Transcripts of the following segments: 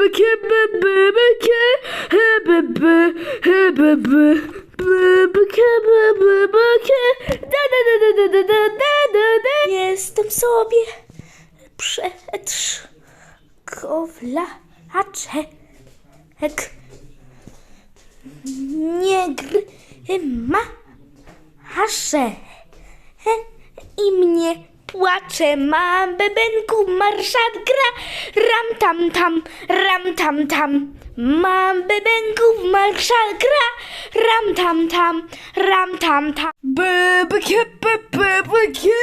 bykie. Jestem sobie przetrzkowlaczek. Nie gry ma hasze i mnie płacze. Mam bebenku marszat gra ram tam tam, ram tam tam. Mam bebenku marszat gra ram tam tam, ram tam tam. Bebeke, bebeke,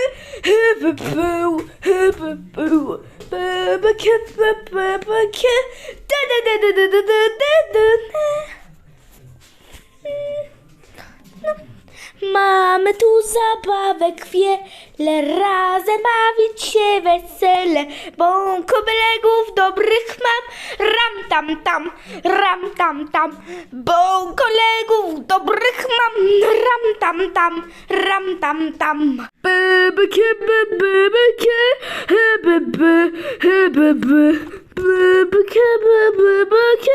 hebebeł, hebebeł. Bebeke, bebeke, Mamy tu zabawek wiele, razem bawić się wesele, bo kolegów dobrych mam, ram tam tam, ram tam tam, bo kolegów dobrych mam, ram tam tam, ram tam tam. Bebeke, bebeke, hebebe, hebebe, bebeke, bebeke,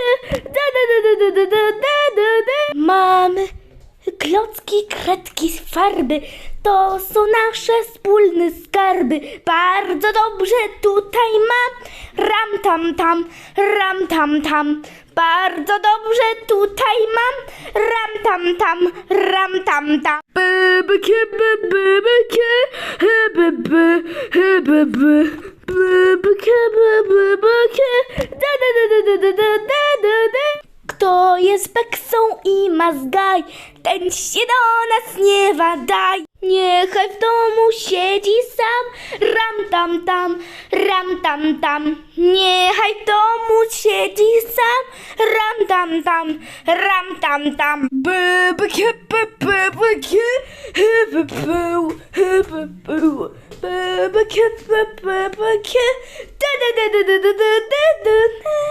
Klocki, kredki z farby to są nasze wspólne skarby. Bardzo dobrze tutaj ma. Ram tam tam, ram tam tam. Bardzo dobrze tutaj mam. Ram tam tam, ram tam tam. Bybykie, bybykie, byby, byby, bybykie, bybykie, da da da da da da da. Kto jest beksą i ma zgaj, ten się do nas nie wadaj. Niechaj w domu siedzi sam, ram tam tam, ram tam tam. Niechaj w domu siedzi sam, ram tam tam, ram tam tam. Bebeke, bebeke, hebebeł, hebebeł. Bebeke, bebeke, da da da da da da da da da.